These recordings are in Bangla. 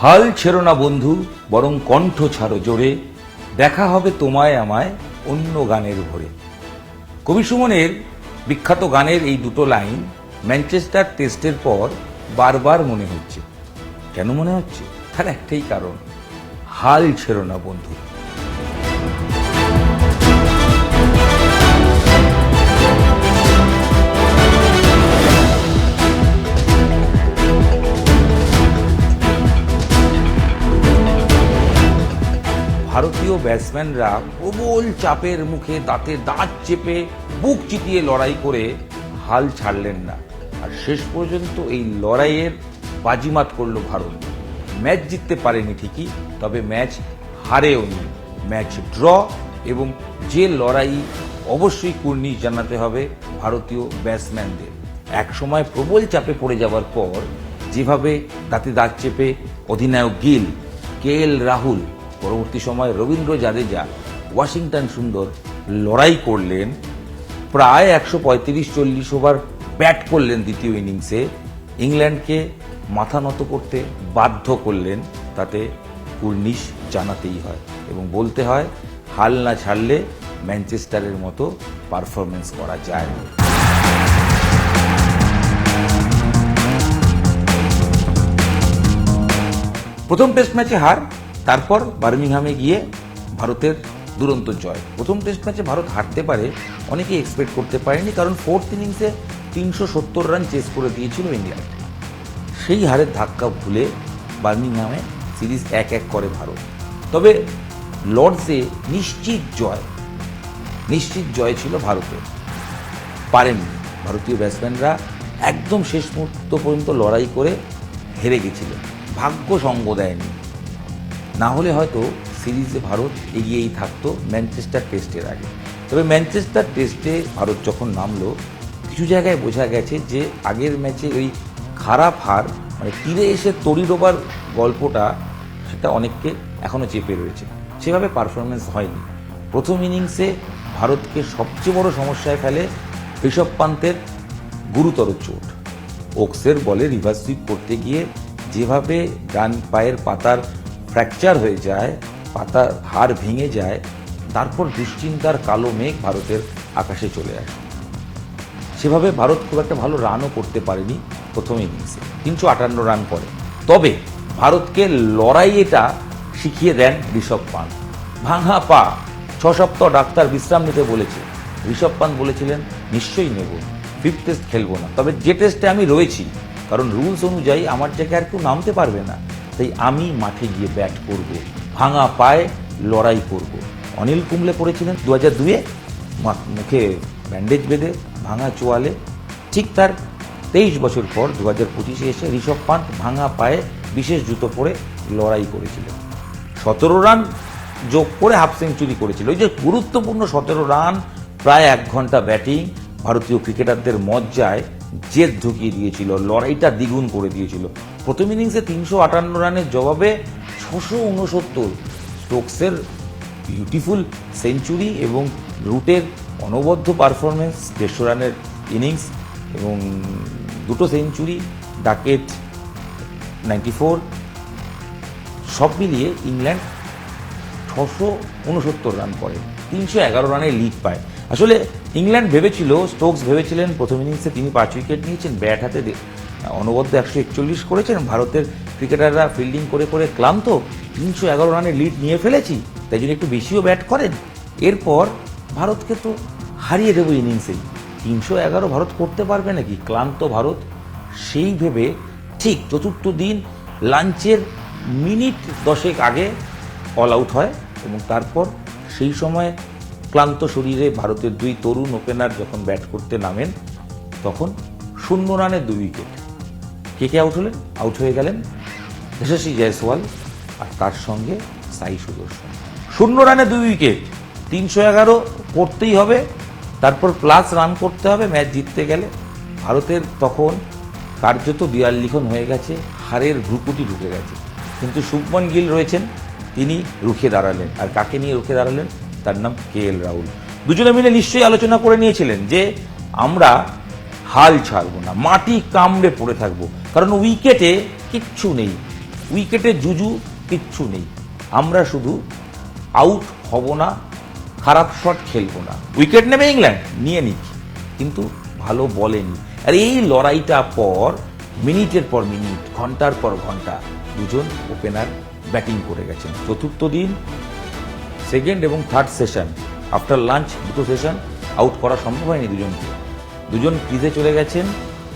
হাল ছেড়ো না বন্ধু, বরং কণ্ঠ ছাড়ো জোরে। দেখা হবে তোমায় আমায় অন্য গানের ভরে। কবি সুমনের বিখ্যাত গানের এই দুটো লাইন ম্যানচেস্টার টেস্টের পর বারবার মনে হচ্ছে। কেন মনে হচ্ছে? তার একটাই কারণ, হাল ছেড়ো না বন্ধু। ভারতীয় ব্যাটসম্যানরা প্রবল চাপের মুখে দাঁতে দাঁত চেপে বুক চিতিয়ে লড়াই করে হাল ছাড়লেন না। আর শেষ পর্যন্ত এই লড়াইয়ের বাজিমাত করল ভারত। ম্যাচ জিততে পারেনি ঠিকই, তবে ম্যাচ হারেও নি ম্যাচ ড্র এবং যে লড়াই অবশ্যই কুর্নিশ জানাতে হবে ভারতীয় ব্যাটসম্যানদের। একসময় প্রবল চাপে পড়ে যাওয়ার পর যেভাবে দাঁতে দাঁত চেপে অধিনায়ক গিল, কে এল রাহুল পরবর্তী সময় রবীন্দ্র জাদেজা ওয়াশিংটন সুন্দর লড়াই করলেন। প্রায় একশো পঁয়ত্রিশ চল্লিশ ওভার ব্যাট করলেন দ্বিতীয় ইনিংসে। ইংল্যান্ডকে মাথা নত করতে বাধ্য করলেন, তাতে কুর্নিশ জানাতেই হয় এবং বলতে হয়, হাল না ছাড়লে ম্যানচেস্টারের মতো পারফরমেন্স করা যায় না। প্রথম টেস্ট ম্যাচে হার তারপর বার্মিংহামে গিয়ে ভারতের দুরন্ত জয়। প্রথম টেস্ট ম্যাচে ভারত হারতে পারে অনেকে এক্সপেক্ট করতে পারেনি, কারণ ফোর্থ ইনিংসে তিনশো সত্তর রান চেস করে দিয়েছিল ইংল্যান্ড সেই হারের ধাক্কা ভুলে বার্মিংহামে সিরিজ এক এক করে ভারত। তবে লর্ডসে নিশ্চিত জয় নিশ্চিত জয় ছিল ভারতের পারেননি। ভারতীয় ব্যাটসম্যানরা একদম শেষ মুহূর্ত পর্যন্ত লড়াই করে হেরে গেছিলেন। ভাগ্য সঙ্গ দেয়নি। না হলে হয়তো সিরিজে ভারত এগিয়েই থাকতো ম্যানচেস্টার টেস্টের আগে। তবে ম্যানচেস্টার টেস্টে ভারত যখন নামলো, কিছু জায়গায় বোঝা গেছে যে আগের ম্যাচে ওই খারাপ হার মানে তীরে এসে তড়ি ডোবার গল্পটা সেটা অনেককে এখনও চেপে রয়েছে। সেভাবে পারফরমেন্স হয়নি। প্রথম ইনিংসে ভারতকে সবচেয়ে বড় সমস্যায় ফেলে ঋষভ পান্তের গুরুতর চোট। ওক্সের বলে রিভার্স সুইপ করতে গিয়ে যেভাবে ডান পায়ের পাতার ফ্র্যাকচার হয়ে যায় পাতার হাড় ভেঙে যায়, তারপর দুশ্চিন্তার কালো মেঘ ভারতের আকাশে চলে আসে। সেভাবে ভারত খুব একটা ভালো রানও করতে পারেনি প্রথম ইনিংসে তিনশো আটান্ন রান করে। তবে ভারতকে লড়াইয়েটা শিখিয়ে দেন ঋষভ পান ভাঙা পা ছ সপ্তাহ ডাক্তার বিশ্রাম নিতে বলেছে। ঋষভ পান বলেছিলেন, নিশ্চয়ই নেব ফিফথ টেস্ট খেলব না। তবে যে টেস্টে আমি রয়েছি, কারণ রুলস অনুযায়ী আমার জায়গায় আর কেউ নামতে পারবে না। তাই আমি মাঠে গিয়ে ব্যাট করব, ভাঙা পায়ে লড়াই করব। অনিল কুম্বলে পড়েছিলেন দু হাজার দুয়ে মুখে ব্যান্ডেজ বেঁধে, ভাঙা চোয়ালে। ঠিক তার তেইশ বছর পর দু হাজার পঁচিশে এসে ঋষভ পান্ত ভাঙা পায়ে বিশেষ জুতো পরে লড়াই করেছিলেন। সতেরো রান যোগ করে হাফ সেঞ্চুরি করেছিল। ওই যে গুরুত্বপূর্ণ সতেরো রান, প্রায় এক ঘণ্টা ব্যাটিং ভারতীয় ক্রিকেটারদের মজ্জায় জেদ ঢুকিয়ে দিয়েছিল, লড়াইটা দ্বিগুণ করে দিয়েছিল। প্রথম ইনিংসে তিনশো আটান্ন রানের জবাবে ছশো উনসত্তর স্টোকসের বিউটিফুল সেঞ্চুরি এবং রুটের অনবদ্য পারফরমেন্স দেড়শো রানের ইনিংস এবং দুটো সেঞ্চুরি ডাকেট নাইনটি ফোর। সব মিলিয়ে ইংল্যান্ড ছশো উনসত্তর রান করে, তিনশো এগারো রানে লিড পায়। আসলে ইংল্যান্ড ভেবেছিল, স্টোকস ভেবেছিলেন, প্রথম ইনিংসে তিনি পাঁচ উইকেট নিয়েছেন, ব্যাট হাতে অনবদ্য একশো একচল্লিশ করেছেন, ভারতের ক্রিকেটাররা ফিল্ডিং করে করে ক্লান্ত, তিনশো এগারো রানে লিড নিয়ে ফেলেছি, তাই জন্য একটু বেশিও ব্যাট করেন। এরপর ভারতকে তো হারিয়ে দেবো ইনিংসেই তিনশো এগারো ভারত করতে পারবে নাকি? ক্লান্ত ভারত, সেই ভেবে ঠিক চতুর্থ দিন লাঞ্চের মিনিট দশেক আগে অল আউট হয় এবং তারপর সেই সময় ক্লান্ত শরীরে ভারতের দুই তরুণ ওপেনার যখন ব্যাট করতে নামেন, তখন শূন্য রানে দুই উইকেট কে কে আউট হলেন? আউট হয়ে গেলেন যশস্বী জয়সওয়াল আর তার সঙ্গে সাই সুদর্শন। শূন্য রানে দুই উইকেট তিনশো এগারো করতেই হবে, তারপর প্লাস রান করতে হবে ম্যাচ জিততে গেলে। ভারতের তখন কার্যত বিয়াল লিখন হয়ে গেছে, হারের ভ্রুকুটি ঢুকে গেছে। কিন্তু শুভমন গিল রয়েছেন, তিনি রুখে দাঁড়ালেন। আর কাকে নিয়ে রুখে দাঁড়ালেন? তার নাম কে এল রাহুল। দুজনে মিলে নিশ্চয়ই আলোচনা করে নিয়েছিলেন যে আমরা হাল ছাড়বো না, মাটি কামড়ে পড়ে থাকব। কারণ উইকেটে কিচ্ছু নেই, উইকেটে জুজু কিচ্ছু নেই। আমরা শুধু আউট হব না, খারাপ শট খেলব না। উইকেট নেবে ইংল্যান্ড, নিয়ে নিক, কিন্তু ভালো বলেনি। আর এই লড়াইটা পর, মিনিটের পর মিনিট, ঘণ্টার পর ঘণ্টা, দুজন ওপেনার ব্যাটিং করে গেছেন। চতুর্থ দিন সেকেন্ড এবং থার্ড সেশন। আফটার লাঞ্চ দুটো সেশন আউট করা সম্ভব হয়নি দুজনকে। দুজন ক্রিজে চলে গেছেন,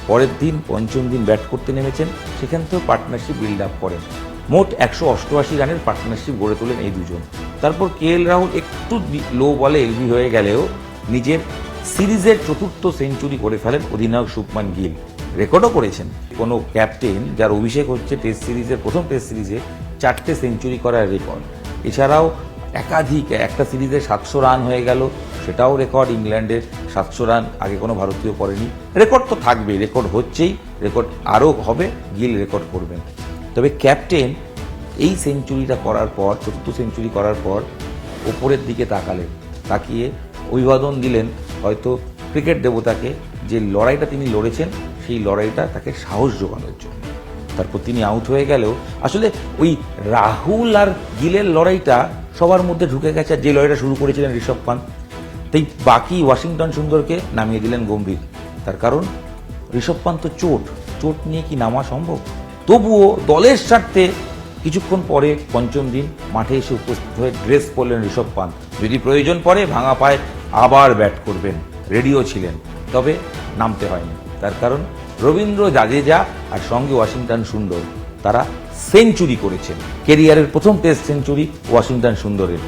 পরের দিন, পঞ্চম দিন ব্যাট করতে নেমেছেন, সেখান থেকেও পার্টনারশিপ বিল্ড আপ করেন। মোট একশো অষ্টআশি রানের পার্টনারশিপ গড়ে তোলেন এই দুজন। তারপর কে এল রাহুল একটু লো বলে এলবি হয়ে গেলেও নিজের সিরিজের চতুর্থ সেঞ্চুরি করে ফেলেন অধিনায়ক শুভমান গিল। রেকর্ডও করেছেন। কোনো ক্যাপ্টেন যার অভিষেক হচ্ছে টেস্ট সিরিজের প্রথম টেস্ট সিরিজে চারটে সেঞ্চুরি করার রেকর্ড এছাড়াও একাধিক, একটা সিরিজে সাতশো রান হয়ে গেল, সেটাও রেকর্ড ইংল্যান্ডের সাতশো রান, আগে কোনো ভারতীয় করেনি। রেকর্ড তো থাকবেই, রেকর্ড হচ্ছেই, রেকর্ড আরও হবে, গিল রেকর্ড করবেন। তবে ক্যাপ্টেন এই সেঞ্চুরিটা করার পর, চতুর্থ সেঞ্চুরি করার পর, ওপরের দিকে তাকালেন, তাকিয়ে অভিবাদন দিলেন, হয়তো ক্রিকেট দেবতাকে, যে লড়াইটা তিনি লড়েছেন, সেই লড়াইটা তাকে সাহস জোগানোর জন্য। তারপর তিনি আউট হয়ে গেলেও, আসলে ওই রাহুল আর গিলের লড়াইটা সবার মধ্যে ঢুকে গেছে যে লড়াইটা শুরু করেছিলেন ঋষভ পান্ত তাই বাকি ওয়াশিংটন সুন্দরকে নামিয়ে দিলেন গম্ভীর। তার কারণ, ঋষভ পান্ত চোট চোট নিয়ে কি নামা সম্ভব? তবুও দলের স্বার্থে কিছুক্ষণ পরে পঞ্চম দিন মাঠে এসে উপস্থিত হয়ে ড্রেস পরলেন ঋষভ পান্ত। যদি প্রয়োজন পড়ে, ভাঙা পায়ে আবার ব্যাট করবেন। রেডিও ছিলেন, তবে নামতে হয়নি। তার কারণ, রবীন্দ্র জাদেজা আর সঙ্গে ওয়াশিংটন সুন্দর, তারা সেঞ্চুরি করেছেন। কেরিয়ারের প্রথম টেস্ট সেঞ্চুরি ওয়াশিংটন সুন্দরের।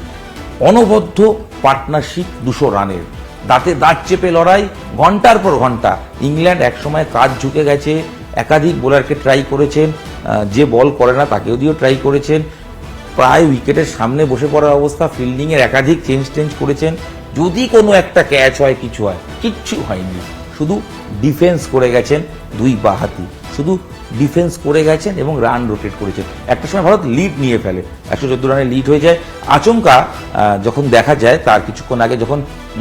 অনবদ্য পার্টনারশিপ দুশো রানের। দাঁতে দাঁত চেপে লড়াই, ঘণ্টার পর ঘণ্টা। ইংল্যান্ড একসময় কাজ ঝুঁকে গেছে। একাধিক বোলারকে ট্রাই করেছেন। যে বল করে না তাকেও দিয়েও ট্রাই করেছেন। প্রায় উইকেটের সামনে বসে পড়ার অবস্থা, ফিল্ডিংয়ের একাধিক চেঞ্জ টেঞ্জ করেছেন। যদি কোনো একটা ক্যাচ হয়, কিছু হয়, কিচ্ছু হয়নি। শুধু ডিফেন্স করে গেছেন দুই বাহাতি শুধু ডিফেন্স করে গেছেন এবং রান রোটেট করেছেন। একটা সময় ভারত লিড নিয়ে ফেলে। একশো চোদ্দ রানে লিড হয়ে যায়। আচমকা যখন দেখা যায়, তার কিছুক্ষণ আগে যখন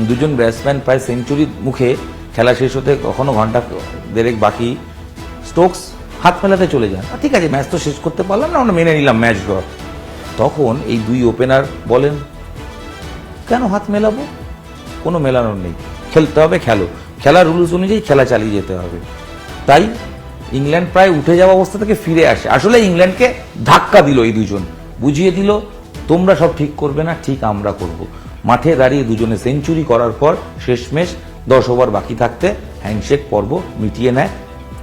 দুজন ব্যাটসম্যান প্রায় সেঞ্চুরির মুখে খেলা শেষ হতে কখনো ঘণ্টা দেড়েক বাকি স্টোকস হাত মেলাতে চলে যান। ঠিক আছে ম্যাচ তো শেষ করতে পারলাম না, আমরা মেনে নিলাম ম্যাচ ড্র তখন এই দুই ওপেনার বলেন, কেন হাত মেলাবো? কোনো মেলানোর নেই। খেলতে হবে, খেলো। খেলার রুলস অনুযায়ী খেলা চালিয়ে যেতে হবে। তাই ইংল্যান্ড প্রায় উঠে যাওয়া অবস্থা থেকে ফিরে আসে। আসলে ইংল্যান্ডকে ধাক্কা দিল এই দুজন। বুঝিয়ে দিল, তোমরা সব ঠিক করবে না, ঠিক আমরা করব। মাঠে দাঁড়িয়ে দুজনে সেঞ্চুরি করার পর শেষমেশ দশ ওভার বাকি থাকতে হ্যান্ডশেক পর্ব মিটিয়ে নেয়।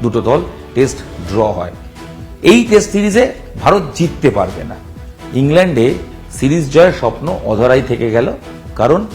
দুটো দল টেস্ট ড্র হয়। এই টেস্ট সিরিজে ভারত জিততে পারবে না। ইংল্যান্ডে সিরিজ জয়ের স্বপ্ন অধরাই থেকে গেল। কারণ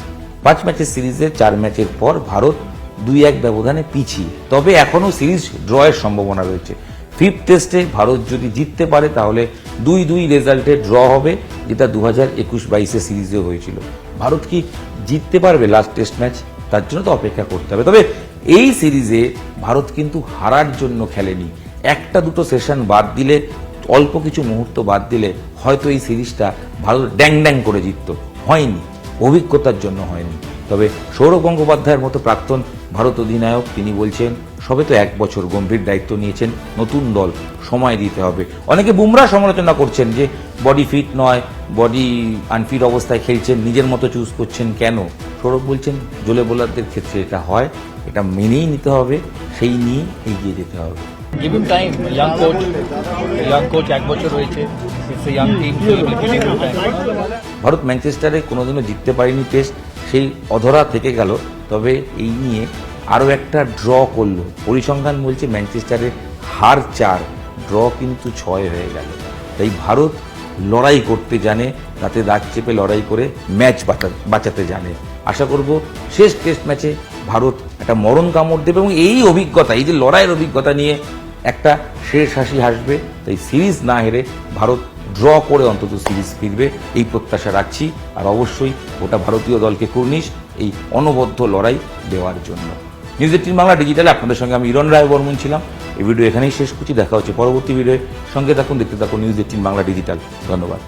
পাঁচ ম্যাচের সিরিজে চার ম্যাচের পর ভারত দুই এক ব্যবধানে পিছিয়ে। তবে এখনও সিরিজ ড্রয়ের সম্ভাবনা রয়েছে। ফিফথ টেস্টে ভারত যদি জিততে পারে, তাহলে দুই দুই রেজাল্টে ড্র হবে, যেটা দু হাজার একুশ বাইশে সিরিজে হয়েছিল। ভারত কি জিততে পারবে লাস্ট টেস্ট ম্যাচ তার জন্য তো অপেক্ষা করতে হবে। তবে এই সিরিজে ভারত কিন্তু হারার জন্য খেলেনি। একটা দুটো সেশন বাদ দিলে, অল্প কিছু মুহূর্ত বাদ দিলে, হয়তো এই সিরিজটা ভারত ড্যাং ড্যাং করে জিতত। হয়নি। অভিজ্ঞতার জন্য হয়নি। তবে সৌরভ গঙ্গোপাধ্যায়ের মতো প্রাক্তন ভারত অধিনায়ক তিনি বলছেন সবে তো এক বছর গম্ভীর দায়িত্ব নিয়েছেন নতুন দল সময় দিতে হবে অনেকে বুমরা সমালোচনা করছেন যে বডি ফিট নয় বডি আনফিট অবস্থায় খেলছেন নিজের মতো চুজ করছেন কেন সৌরভ বলছেন জোলে বোলারদের ক্ষেত্রে এটা হয় এটা মেনেই নিতে হবে সেই নিয়ে এগিয়ে যেতে হবে him time. Young coach. Young coach এক বছর হয়েছে it's young team give time Bharat ম্যানচেস্টারে কোনোদিনও জিততে পারেনি টেস্ট সেই অধরা থেকে গেল, তবে এই নিয়ে আরও একটা ড্র করল। পরিসংখ্যান বলছে ম্যানচেস্টারের হার চার ড্র কিন্তু ছয় হয়ে গেল। তাই ভারত লড়াই করতে জানে, তাতে দাগ চেপে লড়াই করে ম্যাচ বাঁচা- বাঁচাতে জানে। আশা করব শেষ টেস্ট ম্যাচে ভারত একটা মরণ কামড় দেবে এবং এই অভিজ্ঞতা, এই যে লড়াইয়ের অভিজ্ঞতা নিয়ে একটা শেষ হাসি হাসবে। তাই সিরিজ না হেরে ভারত ড্র করে অন্তত সিরিজ ফিরবে, এই প্রত্যাশা রাখছি। আর অবশ্যই ওটা ভারতীয় দলকে কুর্নিশ এই অনবদ্য লড়াই দেওয়ার জন্য। নিউজ এইটিন বাংলা ডিজিটালে আপনাদের সঙ্গে আমি ইরন রায় বর্মন ছিলাম। এই ভিডিও এখানেই শেষ করছি। দেখা হচ্ছে পরবর্তী ভিডিওয়ে। সঙ্গে থাকুন, দেখতে থাকুন নিউজ এইটিন বাংলা ডিজিটাল। ধন্যবাদ।